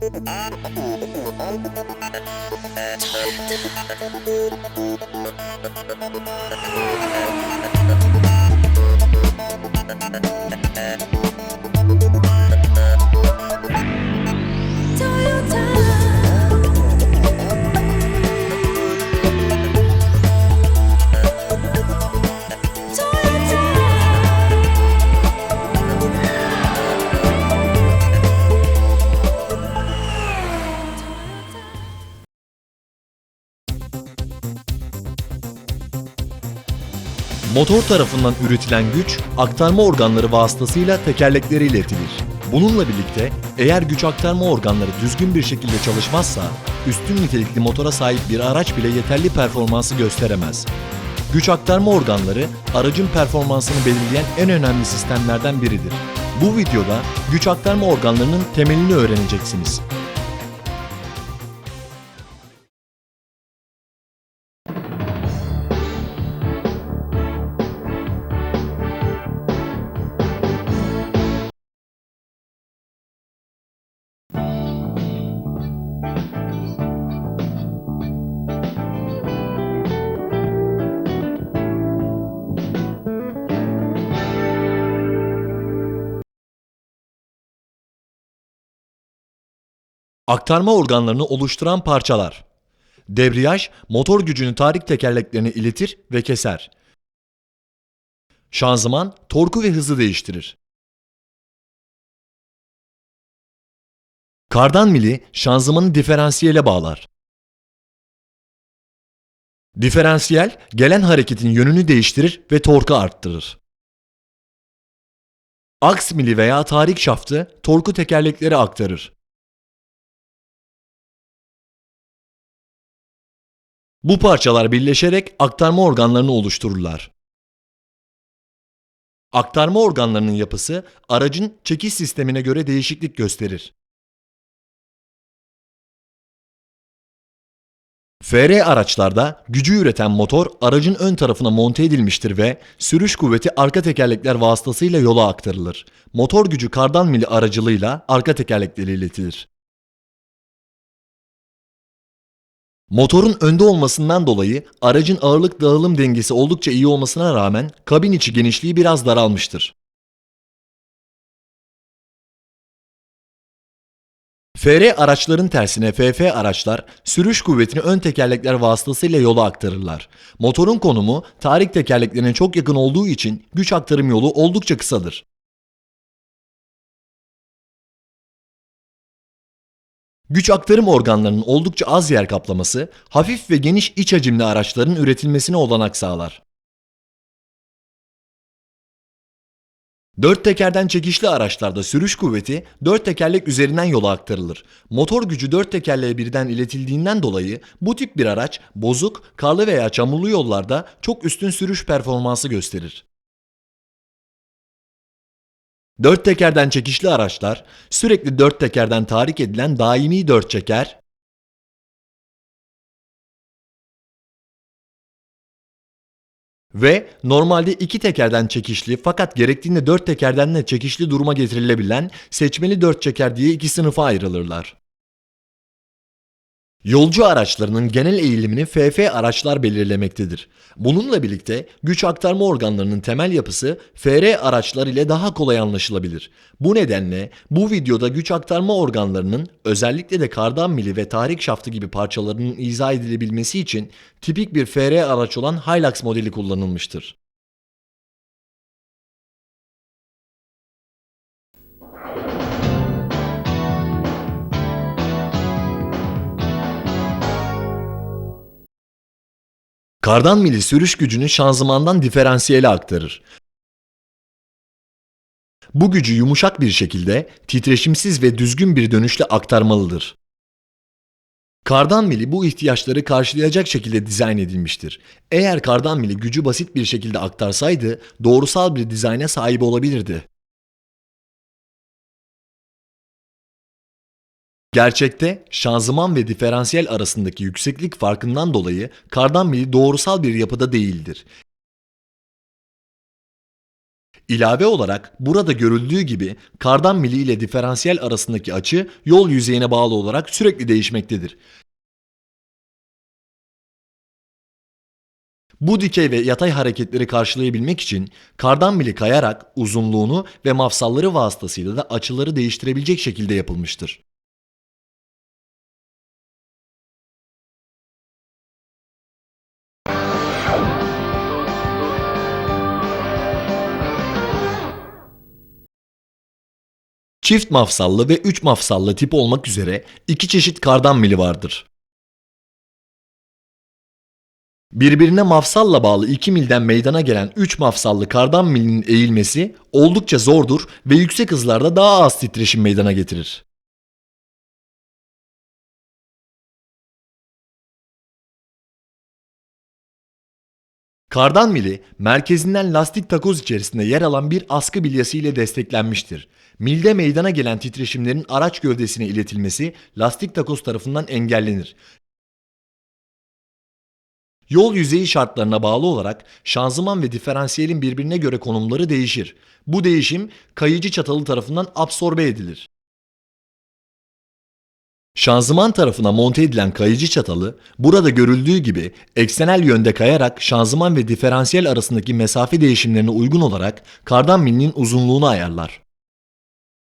Do you Motor tarafından üretilen güç, aktarma organları vasıtasıyla tekerleklere iletilir. Bununla birlikte eğer güç aktarma organları düzgün bir şekilde çalışmazsa, üstün nitelikli motora sahip bir araç bile yeterli performansı gösteremez. Güç aktarma organları, aracın performansını belirleyen en önemli sistemlerden biridir. Bu videoda güç aktarma organlarının temelini öğreneceksiniz. Aktarma organlarını oluşturan parçalar. Debriyaj, motor gücünü tarik tekerleklerine iletir ve keser. Şanzıman, torku ve hızı değiştirir. Kardan mili, şanzımanı diferansiyele bağlar. Diferansiyel, gelen hareketin yönünü değiştirir ve torku arttırır. Aks mili veya tarik şaftı, torku tekerleklere aktarır. Bu parçalar birleşerek aktarma organlarını oluştururlar. Aktarma organlarının yapısı aracın çekiş sistemine göre değişiklik gösterir. FR araçlarda gücü üreten motor aracın ön tarafına monte edilmiştir ve sürüş kuvveti arka tekerlekler vasıtasıyla yola aktarılır. Motor gücü kardan mili aracılığıyla arka tekerleklere iletilir. Motorun önde olmasından dolayı aracın ağırlık dağılım dengesi oldukça iyi olmasına rağmen kabin içi genişliği biraz daralmıştır. FR araçların tersine FF araçlar sürüş kuvvetini ön tekerlekler vasıtasıyla yola aktarırlar. Motorun konumu tarik tekerleklerine çok yakın olduğu için güç aktarım yolu oldukça kısadır. Güç aktarım organlarının oldukça az yer kaplaması, hafif ve geniş iç hacimli araçların üretilmesine olanak sağlar. Dört tekerden çekişli araçlarda sürüş kuvveti dört tekerlek üzerinden yola aktarılır. Motor gücü dört tekerleğe birden iletildiğinden dolayı bu tip bir araç bozuk, karlı veya çamurlu yollarda çok üstün sürüş performansı gösterir. Dört tekerden çekişli araçlar sürekli dört tekerden tahrik edilen daimi dört çeker ve normalde iki tekerden çekişli fakat gerektiğinde dört tekerden de çekişli duruma getirilebilen seçmeli dört çeker diye iki sınıfa ayrılırlar. Yolcu araçlarının genel eğilimini FF araçlar belirlemektedir. Bununla birlikte güç aktarma organlarının temel yapısı FR araçlar ile daha kolay anlaşılabilir. Bu nedenle bu videoda güç aktarma organlarının özellikle de kardan mili ve tahrik şaftı gibi parçalarının izah edilebilmesi için tipik bir FR araç olan Hilux modeli kullanılmıştır. Kardan mili sürüş gücünü şanzımandan diferansiyele aktarır. Bu gücü yumuşak bir şekilde, titreşimsiz ve düzgün bir dönüşle aktarmalıdır. Kardan mili bu ihtiyaçları karşılayacak şekilde dizayn edilmiştir. Eğer kardan mili gücü basit bir şekilde aktarsaydı, doğrusal bir dizayna sahip olabilirdi. Gerçekte şanzıman ve diferansiyel arasındaki yükseklik farkından dolayı kardan mili doğrusal bir yapıda değildir. İlave olarak burada görüldüğü gibi kardan mili ile diferansiyel arasındaki açı yol yüzeyine bağlı olarak sürekli değişmektedir. Bu dikey ve yatay hareketleri karşılayabilmek için kardan mili kayarak uzunluğunu ve mafsalları vasıtasıyla da açıları değiştirebilecek şekilde yapılmıştır. Çift mafsallı ve üç mafsallı tip olmak üzere iki çeşit kardan mili vardır. Birbirine mafsalla bağlı iki milden meydana gelen 3 mafsallı kardan milinin eğilmesi oldukça zordur ve yüksek hızlarda daha az titreşim meydana getirir. Kardan mili merkezinden lastik takoz içerisinde yer alan bir askı bilyası ile desteklenmiştir. Milde meydana gelen titreşimlerin araç gövdesine iletilmesi lastik takoz tarafından engellenir. Yol yüzeyi şartlarına bağlı olarak şanzıman ve diferansiyelin birbirine göre konumları değişir. Bu değişim kayıcı çatalı tarafından absorbe edilir. Şanzıman tarafına monte edilen kayıcı çatalı burada görüldüğü gibi eksenel yönde kayarak şanzıman ve diferansiyel arasındaki mesafe değişimlerine uygun olarak kardan milinin uzunluğunu ayarlar.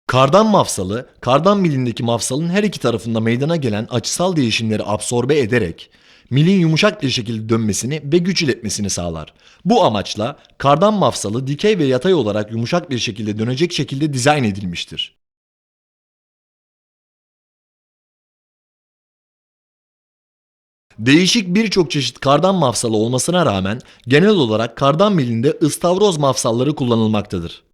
Kardan mafsalı, kardan milindeki mafsalın her iki tarafında meydana gelen açısal değişimleri absorbe ederek milin yumuşak bir şekilde dönmesini ve güç iletmesini sağlar. Bu amaçla kardan mafsalı dikey ve yatay olarak yumuşak bir şekilde dönecek şekilde dizayn edilmiştir. Değişik birçok çeşit kardan mafsalı olmasına rağmen genel olarak kardan milinde ıstavroz mafsalları kullanılmaktadır.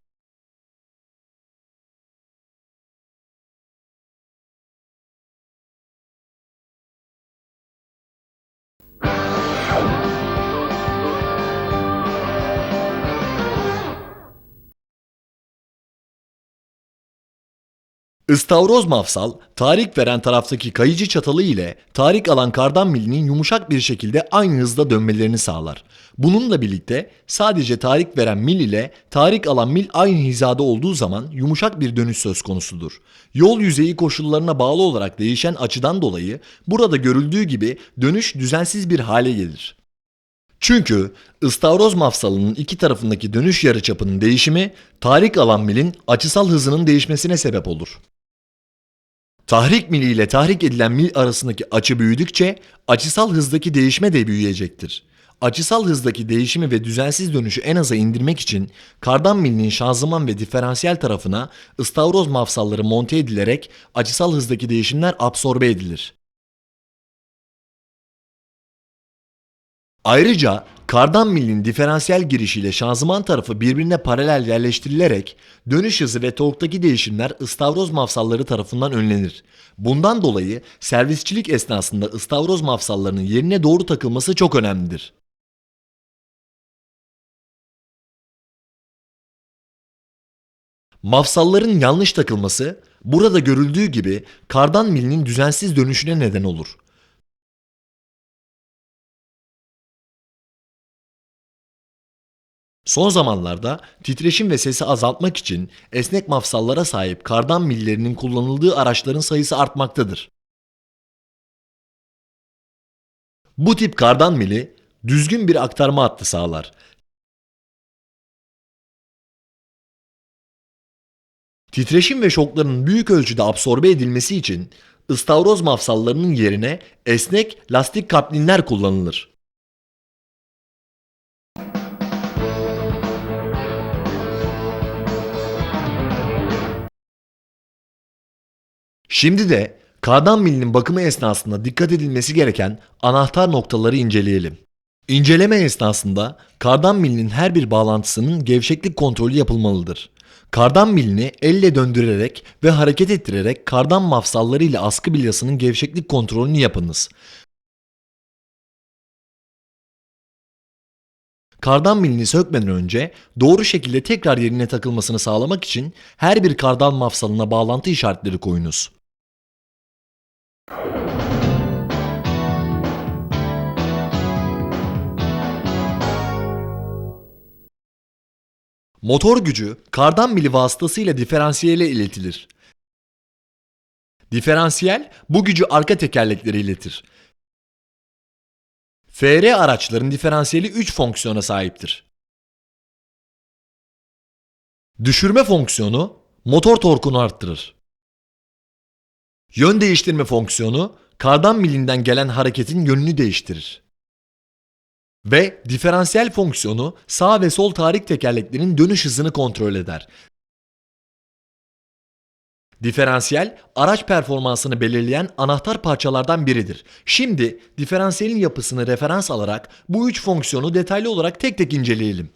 Istavroz mafsal, tahrik veren taraftaki kayıcı çatalı ile tahrik alan kardan milinin yumuşak bir şekilde aynı hızda dönmelerini sağlar. Bununla birlikte sadece tahrik veren mil ile tahrik alan mil aynı hizada olduğu zaman yumuşak bir dönüş söz konusudur. Yol yüzeyi koşullarına bağlı olarak değişen açıdan dolayı burada görüldüğü gibi dönüş düzensiz bir hale gelir. Çünkü ıstavroz mafsalının iki tarafındaki dönüş yarıçapının değişimi tahrik alan milin açısal hızının değişmesine sebep olur. Tahrik mili ile tahrik edilen mil arasındaki açı büyüdükçe açısal hızdaki değişme de büyüyecektir. Açısal hızdaki değişimi ve düzensiz dönüşü en aza indirmek için kardan milinin şanzıman ve diferansiyel tarafına ıstavroz mafsalları monte edilerek açısal hızdaki değişimler absorbe edilir. Ayrıca kardan milinin diferansiyel girişiyle şanzıman tarafı birbirine paralel yerleştirilerek dönüş hızı ve torktaki değişimler ıstavroz mafsalları tarafından önlenir. Bundan dolayı servisçilik esnasında ıstavroz mafsallarının yerine doğru takılması çok önemlidir. Mafsalların yanlış takılması burada görüldüğü gibi kardan milinin düzensiz dönüşüne neden olur. Son zamanlarda titreşim ve sesi azaltmak için esnek mafsallara sahip kardan millerinin kullanıldığı araçların sayısı artmaktadır. Bu tip kardan mili düzgün bir aktarma hattı sağlar. Titreşim ve şokların büyük ölçüde absorbe edilmesi için ıstavroz mafsallarının yerine esnek lastik kaplinler kullanılır. Şimdi de kardan milinin bakımı esnasında dikkat edilmesi gereken anahtar noktaları inceleyelim. İnceleme esnasında kardan milinin her bir bağlantısının gevşeklik kontrolü yapılmalıdır. Kardan milini elle döndürerek ve hareket ettirerek kardan mafsalları ile askı bilyasının gevşeklik kontrolünü yapınız. Kardan milini sökmeden önce doğru şekilde tekrar yerine takılmasını sağlamak için her bir kardan mafsalına bağlantı işaretleri koyunuz. Motor gücü kardan mili vasıtasıyla diferansiyele iletilir. Diferansiyel bu gücü arka tekerleklere iletir. FR araçların diferansiyeli 3 fonksiyona sahiptir. Düşürme fonksiyonu motor torkunu arttırır. Yön değiştirme fonksiyonu kardan milinden gelen hareketin yönünü değiştirir. Ve diferansiyel fonksiyonu sağ ve sol tahrik tekerleklerin dönüş hızını kontrol eder. Diferansiyel, araç performansını belirleyen anahtar parçalardan biridir. Şimdi diferansiyelin yapısını referans alarak bu üç fonksiyonu detaylı olarak tek tek inceleyelim.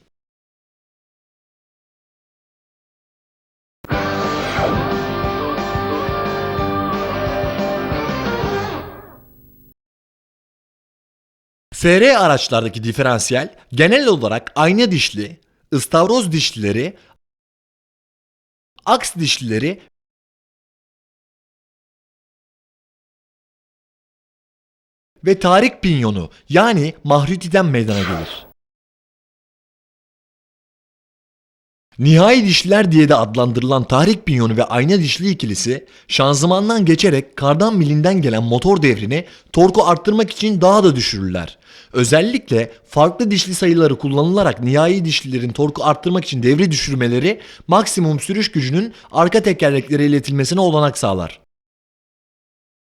FR araçlardaki diferansiyel genel olarak ayna dişli, ıstavroz dişlileri, aks dişlileri ve tarik pinyonu yani mahrutiden meydana gelir. Nihai dişliler diye de adlandırılan tahrik pinyonu ve ayna dişli ikilisi şanzımandan geçerek kardan milinden gelen motor devrini torku arttırmak için daha da düşürürler. Özellikle farklı dişli sayıları kullanılarak nihai dişlilerin torku arttırmak için devri düşürmeleri maksimum sürüş gücünün arka tekerleklere iletilmesine olanak sağlar.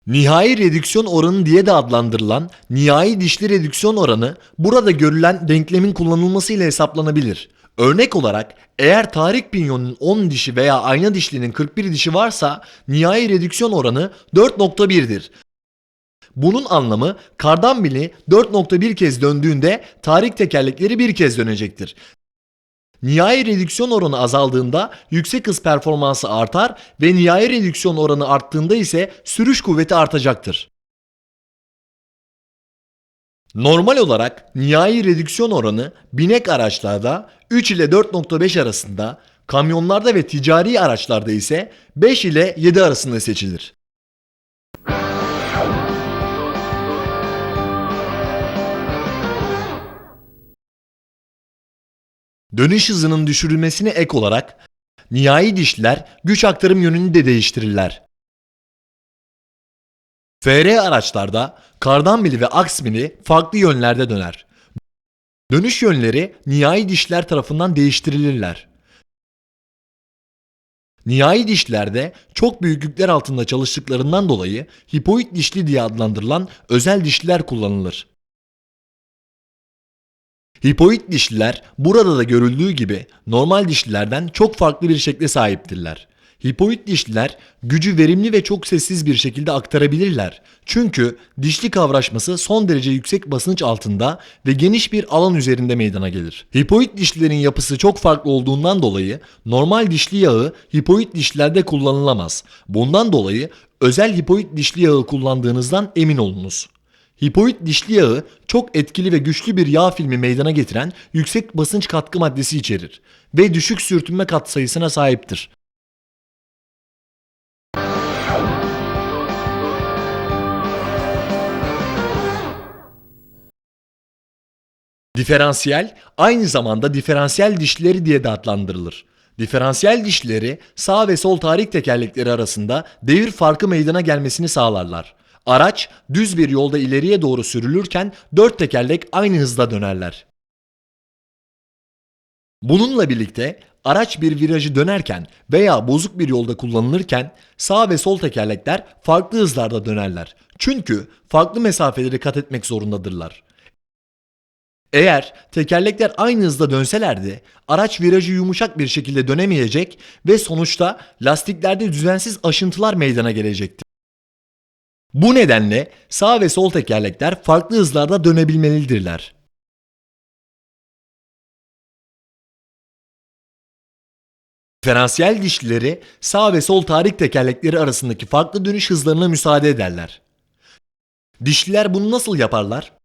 Nihai redüksiyon oranı diye de adlandırılan nihai dişli redüksiyon oranı burada görülen denklemin kullanılmasıyla hesaplanabilir. Örnek olarak eğer tahrik pinyonun 10 dişi veya ayna dişlinin 41 dişi varsa nihai redüksiyon oranı 4.1'dir. Bunun anlamı kardan mili 4.1 kez döndüğünde tahrik tekerlekleri bir kez dönecektir. Nihai redüksiyon oranı azaldığında yüksek hız performansı artar ve nihai redüksiyon oranı arttığında ise sürüş kuvveti artacaktır. Normal olarak nihai redüksiyon oranı binek araçlarda 3 ile 4.5 arasında, kamyonlarda ve ticari araçlarda ise 5 ile 7 arasında seçilir. Dönüş hızının düşürülmesine ek olarak nihai dişliler güç aktarım yönünü de değiştirirler. FR araçlarda kardan mili ve aks mili farklı yönlerde döner. Dönüş yönleri nihai dişler tarafından değiştirilirler. Nihai dişlerde çok büyük yükler altında çalıştıklarından dolayı hipoid dişli diye adlandırılan özel dişliler kullanılır. Hipoid dişliler burada da görüldüğü gibi normal dişlilerden çok farklı bir şekle sahiptirler. Hipoid dişliler gücü verimli ve çok sessiz bir şekilde aktarabilirler. Çünkü dişli kavraşması son derece yüksek basınç altında ve geniş bir alan üzerinde meydana gelir. Hipoid dişlilerin yapısı çok farklı olduğundan dolayı normal dişli yağı hipoid dişlilerde kullanılamaz. Bundan dolayı özel hipoid dişli yağı kullandığınızdan emin olunuz. Hipoid dişli yağı çok etkili ve güçlü bir yağ filmi meydana getiren yüksek basınç katkı maddesi içerir ve düşük sürtünme katsayısına sahiptir. Diferansiyel aynı zamanda diferansiyel dişlileri diye de adlandırılır. Diferansiyel dişlileri sağ ve sol tahrik tekerlekleri arasında devir farkı meydana gelmesini sağlarlar. Araç düz bir yolda ileriye doğru sürülürken dört tekerlek aynı hızda dönerler. Bununla birlikte araç bir virajı dönerken veya bozuk bir yolda kullanılırken sağ ve sol tekerlekler farklı hızlarda dönerler. Çünkü farklı mesafeleri kat etmek zorundadırlar. Eğer tekerlekler aynı hızda dönselerdi araç virajı yumuşak bir şekilde dönemeyecek ve sonuçta lastiklerde düzensiz aşıntılar meydana gelecekti. Bu nedenle sağ ve sol tekerlekler farklı hızlarda dönebilmelidirler. Diferansiyel dişlileri sağ ve sol tahrik tekerlekleri arasındaki farklı dönüş hızlarına müsaade ederler. Dişliler bunu nasıl yaparlar?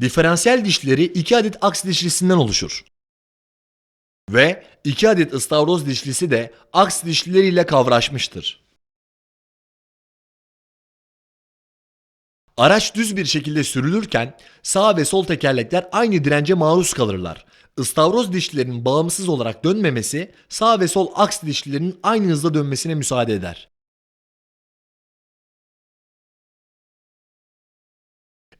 Diferansiyel dişleri 2 adet aks dişlisinden oluşur. Ve 2 adet ıstavroz dişlisi de aks dişlileriyle kavraşmıştır. Araç düz bir şekilde sürülürken sağ ve sol tekerlekler aynı dirence maruz kalırlar. Istavroz dişlilerinin bağımsız olarak dönmemesi sağ ve sol aks dişlilerinin aynı hızda dönmesine müsaade eder.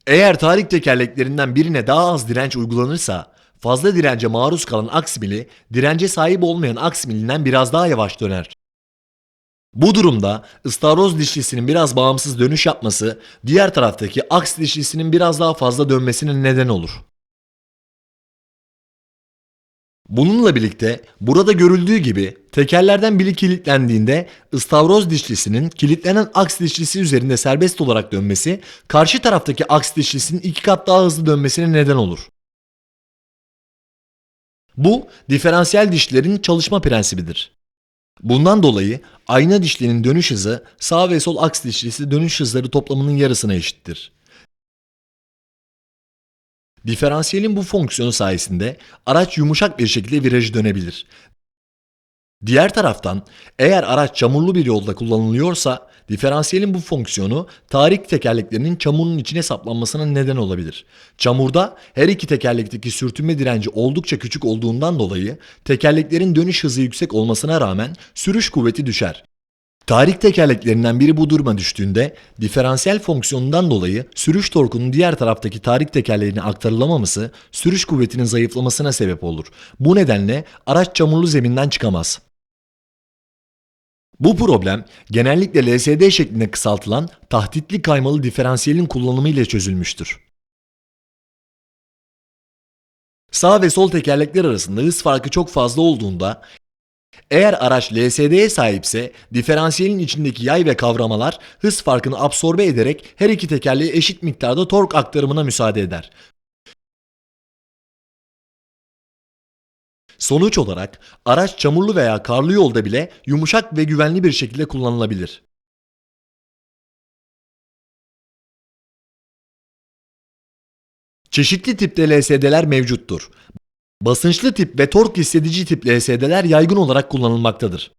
Eğer tarik tekerleklerinden birine daha az direnç uygulanırsa fazla dirence maruz kalan aks mili dirence sahip olmayan aks milinden biraz daha yavaş döner. Bu durumda ıstavroz dişlisinin biraz bağımsız dönüş yapması diğer taraftaki aks dişlisinin biraz daha fazla dönmesine neden olur. Bununla birlikte burada görüldüğü gibi tekerlerden biri kilitlendiğinde ıstavroz dişlisinin kilitlenen aks dişlisi üzerinde serbest olarak dönmesi karşı taraftaki aks dişlisinin iki kat daha hızlı dönmesine neden olur. Bu diferansiyel dişlerin çalışma prensibidir. Bundan dolayı ayna dişlinin dönüş hızı sağ ve sol aks dişlisi dönüş hızları toplamının yarısına eşittir. Diferansiyelin bu fonksiyonu sayesinde araç yumuşak bir şekilde virajı dönebilir. Diğer taraftan eğer araç çamurlu bir yolda kullanılıyorsa diferansiyelin bu fonksiyonu tarik tekerleklerinin çamurun içine saplanmasına neden olabilir. Çamurda her iki tekerlekteki sürtünme direnci oldukça küçük olduğundan dolayı tekerleklerin dönüş hızı yüksek olmasına rağmen sürüş kuvveti düşer. Tarik tekerleklerinden biri bu duruma düştüğünde diferansiyel fonksiyonundan dolayı sürüş torkunun diğer taraftaki tarik tekerleğine aktarılamaması sürüş kuvvetinin zayıflamasına sebep olur. Bu nedenle araç çamurlu zeminden çıkamaz. Bu problem genellikle LSD şeklinde kısaltılan tahtitli kaymalı diferansiyelin kullanımı ile çözülmüştür. Sağ ve sol tekerlekler arasında hız farkı çok fazla olduğunda eğer araç LSD'ye sahipse diferansiyelin içindeki yay ve kavramalar hız farkını absorbe ederek her iki tekerleğe eşit miktarda tork aktarımına müsaade eder. Sonuç olarak araç çamurlu veya karlı yolda bile yumuşak ve güvenli bir şekilde kullanılabilir. Çeşitli tipte LSD'ler mevcuttur. Basınçlı tip ve tork hissedici tip LSD'ler yaygın olarak kullanılmaktadır.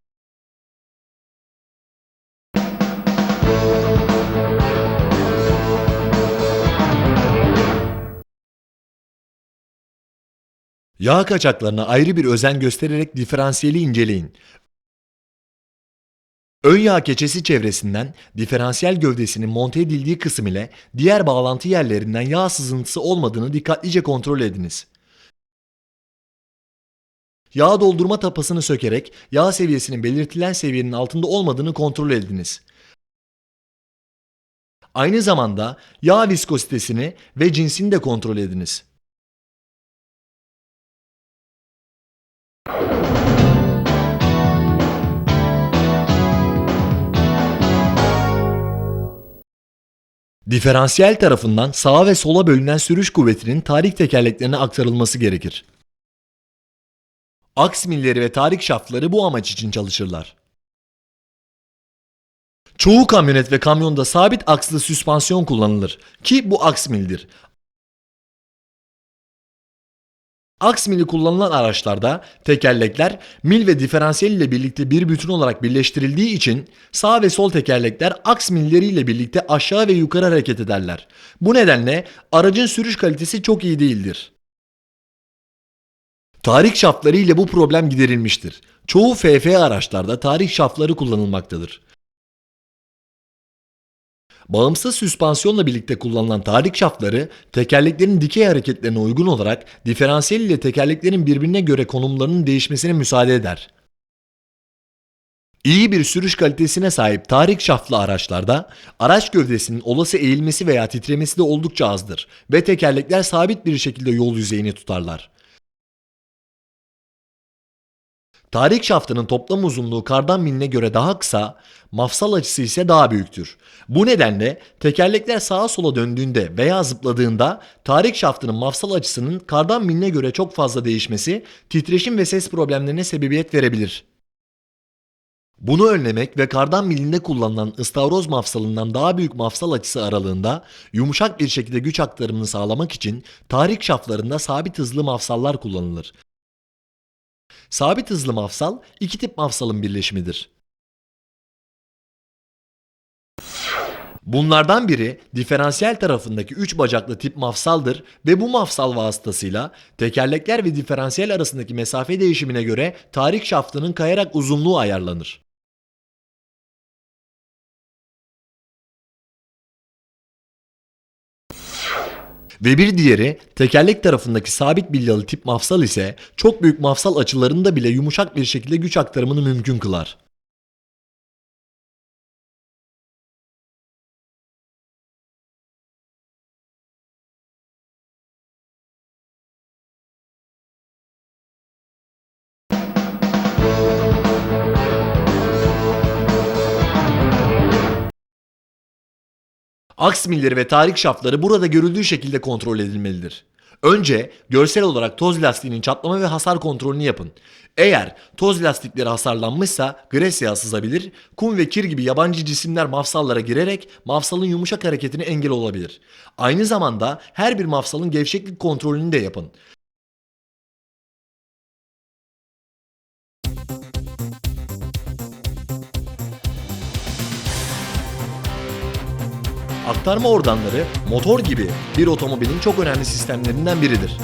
Yağ kaçaklarına ayrı bir özen göstererek diferansiyeli inceleyin. Ön yağ keçesi çevresinden diferansiyel gövdesinin monte edildiği kısım ile diğer bağlantı yerlerinden yağ sızıntısı olmadığını dikkatlice kontrol ediniz. Yağ doldurma tapasını sökerek yağ seviyesinin belirtilen seviyenin altında olmadığını kontrol ediniz. Aynı zamanda yağ viskozitesini ve cinsini de kontrol ediniz. Diferansiyel tarafından sağa ve sola bölünen sürüş kuvvetinin tarik tekerleklerine aktarılması gerekir. Aks milleri ve tarik şaftları bu amaç için çalışırlar. Çoğu kamyonet ve kamyonda sabit akslı süspansiyon kullanılır ki bu aks mildir. Aks mili kullanılan araçlarda tekerlekler mil ve diferansiyel ile birlikte bir bütün olarak birleştirildiği için sağ ve sol tekerlekler aks milleriyle birlikte aşağı ve yukarı hareket ederler. Bu nedenle aracın sürüş kalitesi çok iyi değildir. Tarik şaftları ile bu problem giderilmiştir. Çoğu FF araçlarda tarik şaftları kullanılmaktadır. Bağımsız süspansiyonla birlikte kullanılan tarik şaftları tekerleklerin dikey hareketlerine uygun olarak diferansiyel ile tekerleklerin birbirine göre konumlarının değişmesine müsaade eder. İyi bir sürüş kalitesine sahip tarik şaftlı araçlarda araç gövdesinin olası eğilmesi veya titremesi de oldukça azdır ve tekerlekler sabit bir şekilde yol yüzeyini tutarlar. Tarik şaftının toplam uzunluğu kardan miline göre daha kısa, mafsal açısı ise daha büyüktür. Bu nedenle tekerlekler sağa sola döndüğünde veya zıpladığında tarik şaftının mafsal açısının kardan miline göre çok fazla değişmesi titreşim ve ses problemlerine sebebiyet verebilir. Bunu önlemek ve kardan milinde kullanılan ıstavroz mafsalından daha büyük mafsal açısı aralığında yumuşak bir şekilde güç aktarımını sağlamak için tarik şaftlarında sabit hızlı mafsallar kullanılır. Sabit hızlı mafsal iki tip mafsalın birleşimidir. Bunlardan biri diferansiyel tarafındaki 3 bacaklı tip mafsaldır ve bu mafsal vasıtasıyla tekerlekler ve diferansiyel arasındaki mesafe değişimine göre tarik şaftının kayarak uzunluğu ayarlanır. Ve bir diğeri tekerlek tarafındaki sabit bilyalı tip mafsal ise çok büyük mafsal açılarında bile yumuşak bir şekilde güç aktarımını mümkün kılar. Aks milleri ve tarik şaftları burada görüldüğü şekilde kontrol edilmelidir. Önce görsel olarak toz lastiğinin çatlama ve hasar kontrolünü yapın. Eğer toz lastikleri hasarlanmışsa Gresya'ya sızabilir, kum ve kir gibi yabancı cisimler mafsallara girerek mafsalın yumuşak hareketine engel olabilir. Aynı zamanda her bir mafsalın gevşeklik kontrolünü de yapın. Aktarma organları motor gibi bir otomobilin çok önemli sistemlerinden biridir.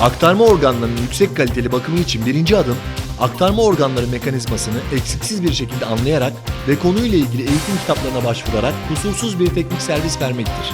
Aktarma organlarının yüksek kaliteli bakımı için birinci adım aktarma organları mekanizmasını eksiksiz bir şekilde anlayarak ve konuyla ilgili eğitim kitaplarına başvurarak kusursuz bir teknik servis vermektir.